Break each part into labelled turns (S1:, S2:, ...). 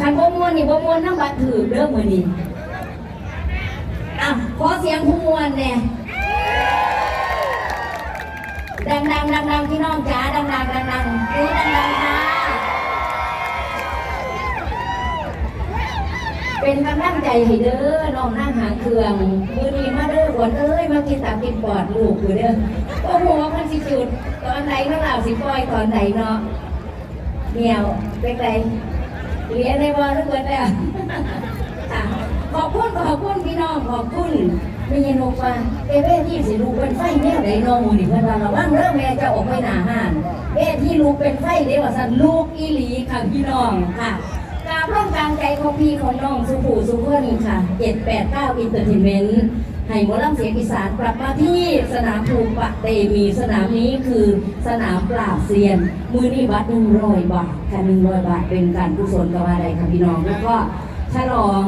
S1: คันบ่มวนนี่บ่มวนน้ำบัตรถือเด้อมือนี้อะขอเสียงผู้มวนแน่ดังๆดังๆพี่น้องจ๋าดังๆดังๆนี่ดังๆค่ะเป็นกำลังใจให้เด้อน้องนั่งหางเครื่องมือนี้มาเด้อขวัญเอ้ยมากินตับกินปอดลูกอยู่เด้อโอ้โหมันสิจุดตอนไหนเนาะเราสิปล่อยตอนไหนเนาะเหี่ยวเป็นไร เรียนได้บ่ทุกคนเนี่ขอบคุณขอบคุณพี่น้องขอบคุณไม่ยินโนว่าเอเว่ที่สิลูกเป็นไฟแนวใดน้องมูนี่เพิ่อนว่าระวังเด้อแม่จะออกไปหนาห้านเอที่ลูกเป็นไฟเด้ว่าซั่นลูกอีหลีค่ะพี่น้องค่ะกราบร่วมกลางใจของพี่ของน้องสุภูสุเพื่อนค่ะ789อินเตอร์เทนเมนต์ ให้หมอลำเสียงอีสานกลับมาที่สนามภูมิปะเตมีสนามนี้คือสนามปราบเซียน มือนี่บัตรหนึ่งร้อยบาทค่ะหนึ่งร้อยบาทเป็นการกุศลกับอะไรค่ะพี่น้อง แล้วก็ฉลอง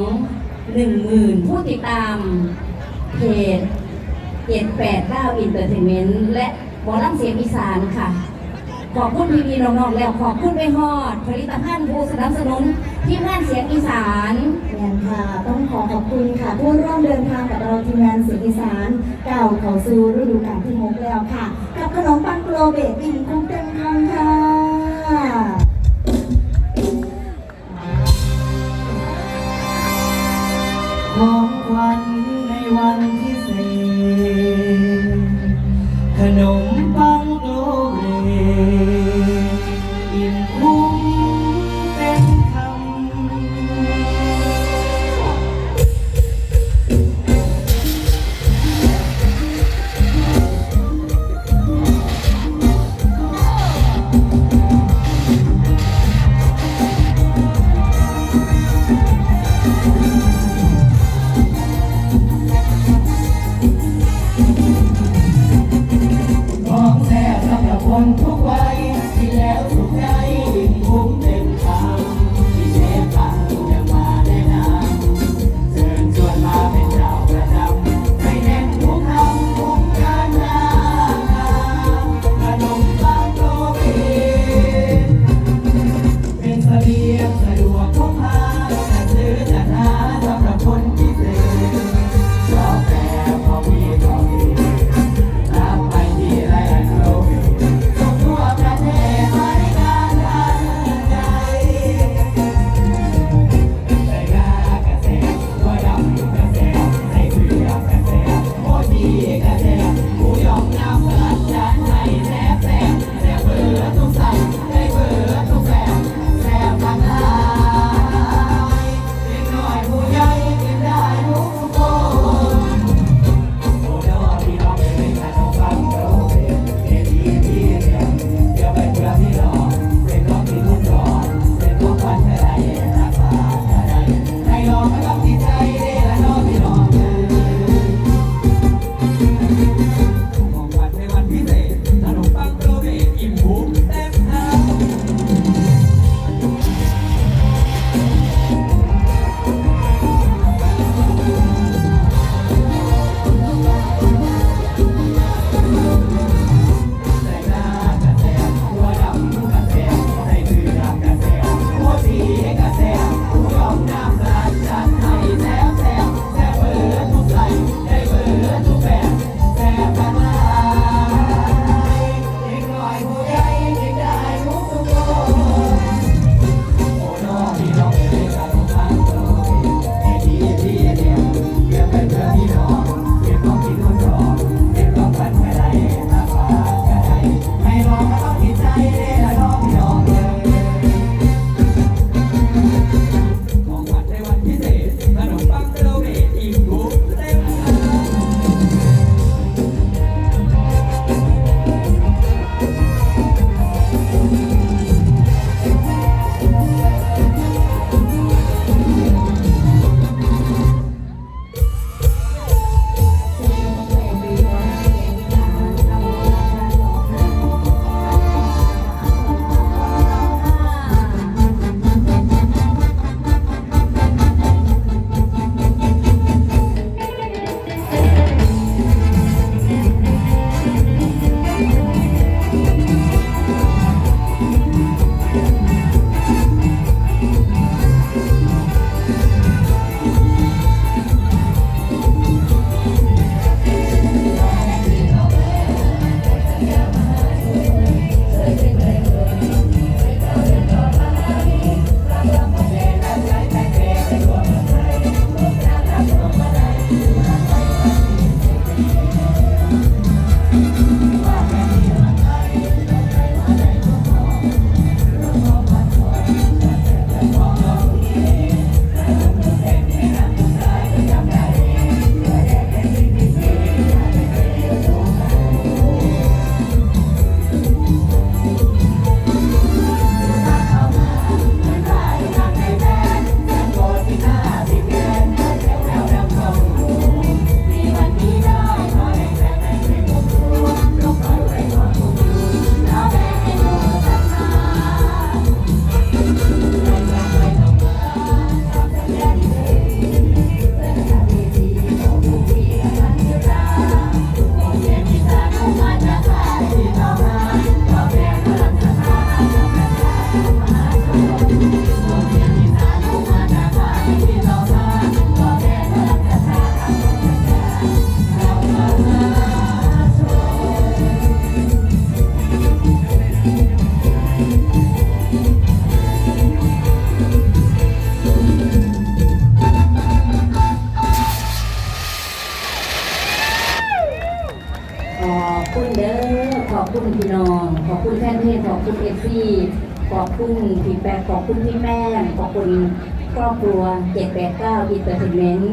S1: หนึ่งหมื่นผู้ติดตามเพจ789อินเตอร์เทนเมนต์และหมอลำเสียงอีสานค่ะ ขอบคุณพี่พี่น้องๆแล้วขอบคุณไปฮอด ผลิตภัณฑ์ผู้สนับสนุนที่งานเสียงอีสาน
S2: แมนค่ะ ต้องขอขอบคุณค่ะผู้ร่วมเดินทาง เราทีมงานสียงอีสานเก่าเขาสู่ฤดูกาลที่หกแล้วค่ะ กับขนมปังโกลเบกอิ่มคุ้มเต็มคำค่ะ
S3: ของขวัญในวันพิเศษขนมปังโกลเบอิ่มคุ้ม ขอบคุ
S1: ณเด้อขอบคุณพี่น้อง ขอบคุณแฟนเพจขอบคุณเอฟซีขอบคุณพี่แปะขอบคุณพี่แม่ขอบคุณครอบครัว789อินเตอร์เทนเมนต์